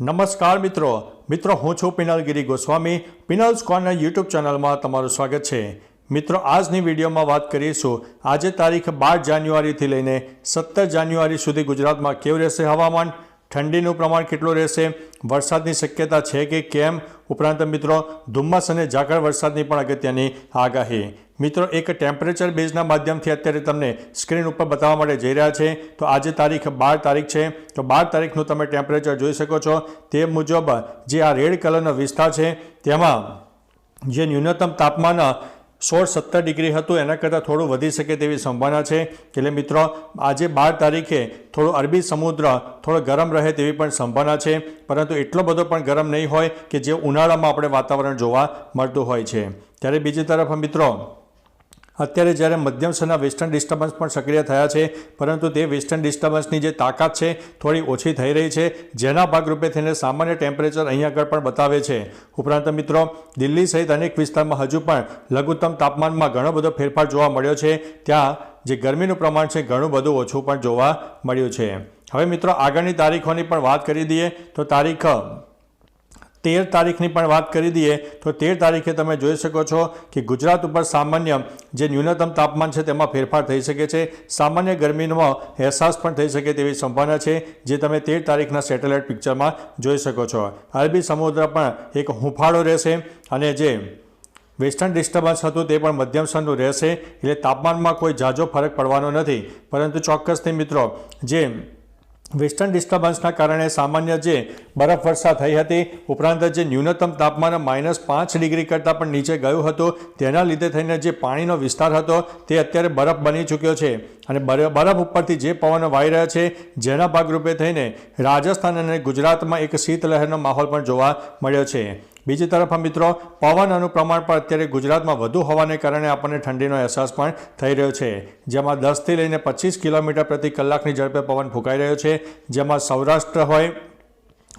નમસ્કાર મિત્રો. મિત્રો, હું છું પિનલગીરી ગોસ્વામી. પિનલ્સ કોર્નર યુટ્યુબ ચેનલમાં તમારું સ્વાગત છે. મિત્રો, આજની વિડીયોમાં વાત કરીશું. આજે તારીખ બાર જાન્યુઆરીથી લઈને સત્તર જાન્યુઆરી સુધી ગુજરાતમાં કેવું રહેશે હવામાન? ઠંડીનું પ્રમાણ કેટલું રહેશે? વરસાદની શક્યતા છે કે કેમ? ઉપરાંત મિત્રો, ધુમ્મસ અને ઝાકળ વરસાદની પણ અગત્યની આગાહી. મિત્રો, એક ટેમ્પરેચર બેઝના માધ્યમથી અત્યારે તમને સ્ક્રીન ઉપર બતાવવા માટે જઈ રહ્યા છે. તો આજે તારીખ બાર તારીખ છે. તો બાર તારીખનું તમે ટેમ્પરેચર જોઈ શકો છો. તે મુજબ જે આ રેડ કલરનો વિસ્તાર છે, તેમાં જે ન્યૂનતમ તાપમાન સોળ સત્તર ડિગ્રી હતું, એના કરતાં થોડું વધી શકે તેવી સંભાવના છે. એટલે મિત્રો, આજે બાર તારીખે થોડો અરબી સમુદ્ર થોડો ગરમ રહે તેવી પણ સંભાવના છે. પરંતુ એટલો બધો પણ ગરમ નહીં હોય કે જે ઉનાળામાં આપણે વાતાવરણ જોવા મળતું હોય છે. ત્યારે બીજી તરફ મિત્રો અત્યારે જ્યારે મધ્યમ સ્તરના વેસ્ટર્ન ડિસ્ટર્બન્સ પણ સક્રિય થયા છે, પરંતુ તે વેસ્ટર્ન ડિસ્ટર્બન્સની જે તાકાત છે, થોડી ઓછી થઈ રહી છે, જેના ભાગરૂપે થઈને સામાન્ય ટેમ્પરેચર અહીં આગળ પણ બતાવે છે. ઉપરાંત મિત્રો, દિલ્હી સહિત અનેક વિસ્તારમાં હજુ પણ લઘુત્તમ તાપમાનમાં ઘણો બધો ફેરફાર જોવા મળ્યો છે. ત્યાં જે ગરમીનું પ્રમાણ છે, ઘણું બધું ઓછું પણ જોવા મળ્યું છે. હવે મિત્રો, આગળની તારીખોની પણ વાત કરી દઈએ, તો તારીખ તેર તારીખની પણ વાત કરી દઈએ, તો તેર તારીખે તમે જોઈ શકો છો કે ગુજરાત ઉપર સામાન્ય જે ન્યૂનતમ તાપમાન છે તેમાં ફેરફાર થઈ શકે છે. સામાન્ય ગરમીનો અહેસાસ પણ થઈ શકે તેવી સંભાવના છે, જે તમે તેર તારીખના સેટેલાઇટ પિક્ચરમાં જોઈ શકો છો. અરબી સમુદ્ર પણ એક હુંફાળો રહેશે અને જે વેસ્ટર્ન ડિસ્ટર્બન્સ હતું તે પણ મધ્યમ સ્તરનું રહેશે, એટલે તાપમાનમાં કોઈ ઝાઝો ફરક પડવાનો નથી. પરંતુ ચોક્કસથી મિત્રો, જે વેસ્ટર્ન ડિસ્ટર્બન્સના કારણે સામાન્ય જે બરફવર્ષા થઈ હતી, ઉપરાંત જે ન્યૂનતમ તાપમાન માઇનસ પાંચ ડિગ્રી કરતાં પણ નીચે ગયું હતું, તેના લીધે થઈને જે પાણીનો વિસ્તાર હતો, તે અત્યારે બરફ બની ચૂક્યો છે. અને બરફ ઉપરથી જે પવનો વાઈ રહ્યા છે, જેના ભાગરૂપે થઈને રાજસ્થાન અને ગુજરાતમાં એક શીતલહેરનો માહોલ પણ જોવા મળ્યો છે. બીજી તરફ મિત્રો, પવનનું પ્રમાણ પણ અત્યારે ગુજરાતમાં વધુ હોવાને કારણે આપણને ઠંડીનો અહેસાસ પણ થઈ રહ્યો છે. જેમાં દસથી લઈને પચીસ કિલોમીટર પ્રતિ કલાકની ઝડપે પવન ફૂંકાઈ રહ્યો છે. જેમાં સૌરાષ્ટ્ર હોય,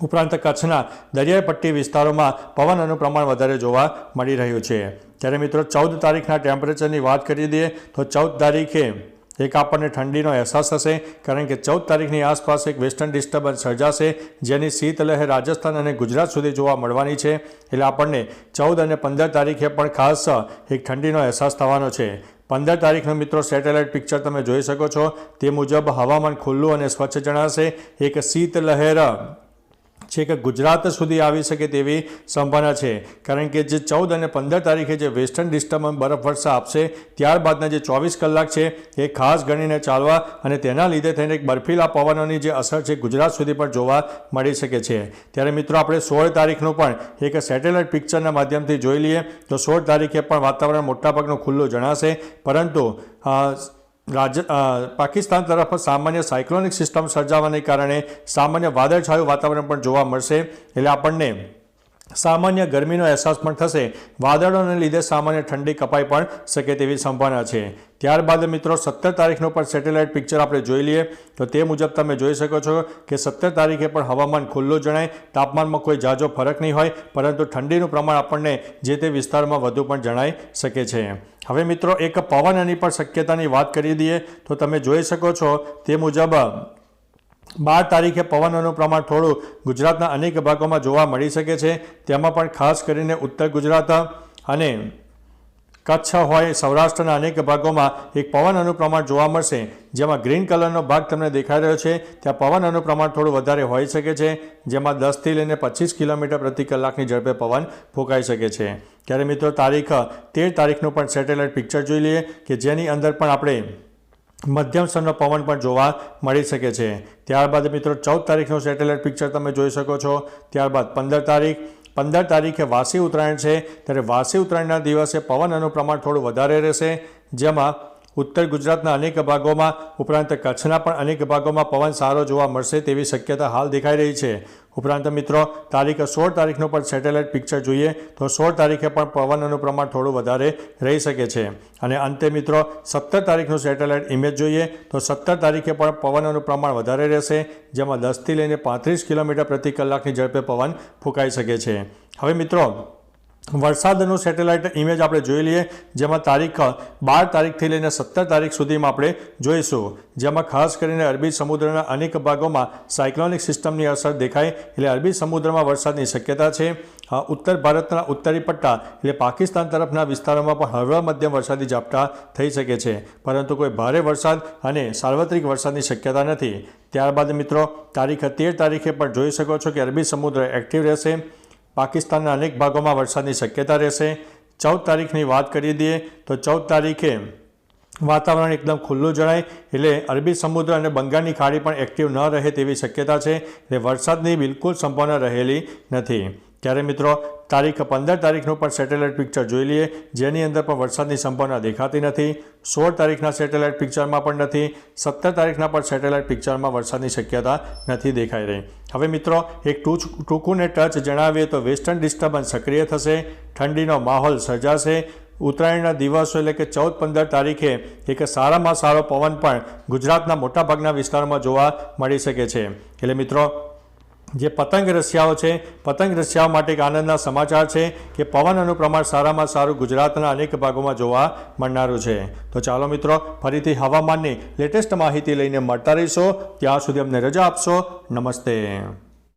ઉપરાંત કચ્છના દરિયાઈ પટ્ટી વિસ્તારોમાં પવનનું પ્રમાણ વધારે જોવા મળી રહ્યું છે. ત્યારે મિત્રો, ચૌદ તારીખના ટેમ્પરેચરની વાત કરી દઈએ તો ચૌદ તારીખે એક આપણને ઠંડીનો અહેસાસ થશે, કારણ કે ચૌદ તારીખની આસપાસ એક વેસ્ટર્ન ડિસ્ટર્બન્સ સર્જાશે, જેની શીતલહેર રાજસ્થાન અને ગુજરાત સુધી જોવા મળવાની છે. એટલે આપણને ચૌદ અને પંદર તારીખે પણ ખાસ એક ઠંડીનો અહેસાસ થવાનો છે. પંદર તારીખનો મિત્રો સેટેલાઇટ પિક્ચર તમે જોઈ શકો છો. તે મુજબ હવામાન ખુલ્લું અને સ્વચ્છ જણાશે. એક શીતલહેર છે કે ગુજરાત સુધી આવી શકે તેવી સંભાવના છે. કારણ કે જે ચૌદ અને પંદર તારીખે જે વેસ્ટર્ન ડિસ્ટર્બન્સ બરફવર્ષા આપશે, ત્યારબાદના જે ચોવીસ કલાક છે, એ ખાસ ગણીને ચાલવા અને તેના લીધે થઈને એક બર્ફીલા પવનોની જે અસર છે ગુજરાત સુધી પણ જોવા મળી શકે છે. ત્યારે મિત્રો, આપણે સોળ તારીખનું પણ એક સેટેલાઇટ પિક્ચરના માધ્યમથી જોઈ લઈએ તો સોળ તારીખે પણ વાતાવરણ મોટાભાગનું ખુલ્લું જણાશે. પરંતુ રાજ પાકિસ્તાન તરફ સામાન્ય સાયક્લોનિક સિસ્ટમ સર્જાવાને કારણે સામાન્ય વાદળછાયું વાતાવરણ પણ જોવા મળશે. એટલે આપણને સામાન્ય ગરમીનો અહેસાસ પણ થશે. વાદળોને લીધે સામાન્ય ઠંડી કપાઈ પણ શકે તેવી સંભાવના છે. ત્યારબાદ મિત્રો, સત્તર તારીખનું પણ સેટેલાઇટ પિક્ચર આપણે જોઈ લઈએ. તો તે મુજબ તમે જોઈ શકો છો કે સત્તર તારીખે પણ હવામાન ખુલ્લું જણાય. તાપમાનમાં કોઈ જાજો ફરક નહીં હોય, પરંતુ ઠંડીનું પ્રમાણ આપણને જે તે વિસ્તારમાં વધુ પણ જણાઈ શકે છે. હવે મિત્રો, એક પવનની પણ શક્યતાની વાત કરી દઈએ. તો તમે જોઈ શકો છો તે મુજબ બાર તારીખે પવનોનું પ્રમાણ થોડું ગુજરાતના અનેક ભાગોમાં જોવા મળી શકે છે. તેમાં પણ ખાસ કરીને ઉત્તર ગુજરાત અને કચ્છ હોય સૌરાષ્ટ્રના અનેક ભાગોમાં એક પવન પ્રમાણ જોવા મળશે. જેમાં ગ્રીન કલરનો ભાગ તમને દેખાઈ રહ્યો છે. ત્યાં પવન પ્રમાણ થોડું વધારે હોઈ શકે છે. જેમાં દસથી લઈને પચીસ કિલોમીટર પ્રતિ કલાકની ઝડપે પવન ફૂંકાઈ શકે છે. ત્યારે મિત્રો, તારીખ તેર તારીખનું પણ સેટેલાઇટ પિક્ચર જોઈ લઈએ કે જેની અંદર પણ આપણે મધ્યમ સ્તરનો પવન પણ જોવા મળી શકે છે. ત્યારબાદ મિત્રો, ચૌદ તારીખનું સેટેલાઇટ પિક્ચર તમે જોઈ શકો છો. ત્યારબાદ પંદર તારીખ. પંદર તારીખે વાસી ઉત્તરાયણ છે. ત્યારે વાસી ઉત્તરાયણના દિવસે પવન પ્રમાણ થોડું વધારે રહેશે. જેમાં ઉત્તર ગુજરાતના અનેક ભાગોમાં, ઉપરાંત કચ્છના પણ અનેક ભાગોમાં પવન સારો જોવા મળશે તેવી શક્યતા હાલ દેખાઈ રહી છે. ઉપરાંત મિત્રો, તારીખ સોળ તારીખનું પણ સેટેલાઇટ પિક્ચર જોઈએ, તો સોળ તારીખે પણ પવનનું પ્રમાણ થોડું વધારે રહી શકે છે. અને અંતે મિત્રો, સત્તર તારીખનું સેટેલાઇટ ઇમેજ જોઈએ, તો સત્તર તારીખે પણ પવનનું પ્રમાણ વધારે રહેશે, જેમાં દસથી લઈને પાંત્રીસ કિલોમીટર પ્રતિ કલાકની ઝડપે પવન ફૂંકાઈ શકે છે. હવે મિત્રો વરસાદનું સેટેલાઇટ ઇમેજ આપણે જોઈ લઈએ, જેમાં તારીખ, બાર તારીખથી લઈને સત્તર તારીખ સુધીમાં આપણે જોઈશું. જેમાં ખાસ કરીને અરબી સમુદ્રના અનેક ભાગોમાં સાયક્લોનિક સિસ્ટમની અસર દેખાય, એટલે અરબી સમુદ્રમાં વરસાદની શક્યતા છે. ઉત્તર ભારતના ઉત્તરી પટ્ટા, એટલે પાકિસ્તાન તરફના વિસ્તારોમાં પણ હળવા મધ્યમ વરસાદી ઝાપટા થઈ શકે છે. પરંતુ કોઈ ભારે વરસાદ અને સાર્વત્રિક વરસાદની શક્યતા નથી. ત્યારબાદ મિત્રો, તારીખ તેર તારીખે પણ જોઈ શકો છો કે અરબી સમુદ્ર એક્ટિવ રહેશે. પાકિસ્તાનના અનેક ભાગોમાં વરસાદની શક્યતા રહેશે. ચૌદ તારીખની વાત કરી દઈએ તો ચૌદ તારીખે વાતાવરણ એકદમ ખુલ્લું જણાય, એટલે અરબી સમુદ્ર અને બંગાળની ખાડી પણ એક્ટિવ ન રહે તેવી શક્યતા છે. એટલે વરસાદની બિલકુલ સંભાવના રહેલી નથી. ત્યારે મિત્રો તારીખ પંદર તારીખનું પણ સેટેલાઇટ પિક્ચર જોઈ લઈએ. જેની અંદર પણ વરસાદની સંભાવના દેખાતી નથી. સોળ તારીખના સેટેલાઇટ પિક્ચરમાં પણ નથી. સત્તર તારીખના પણ સેટેલાઇટ પિક્ચરમાં વરસાદની શક્યતા નથી દેખાઈ રહી. હવે મિત્રો, એક ટૂચ ટૂંકું ને ટચ જણાવીએ તો વેસ્ટર્ન ડિસ્ટર્બન્સ સક્રિય થશે. ઠંડીનો માહોલ સર્જાશે. ઉત્તરાયણના દિવસો એટલે કે ચૌદ પંદર તારીખે એક સારામાં સારો પવન પણ ગુજરાતના મોટાભાગના વિસ્તારમાં જોવા મળી શકે છે. એટલે મિત્રો જે પતંગ રસિયાઓ છે, પતંગ રસિયાઓ માટે એક આનંદના સમાચાર છે કે પવનનું પ્રમાણ સારામાં સારું ગુજરાતના અનેક ભાગોમાં જોવા મળનારું છે. તો ચાલો મિત્રો, ફરીથી હવામાનની લેટેસ્ટ માહિતી લઈને મળતા રહીશો. ત્યાં સુધી અમને રજા આપશો. નમસ્તે.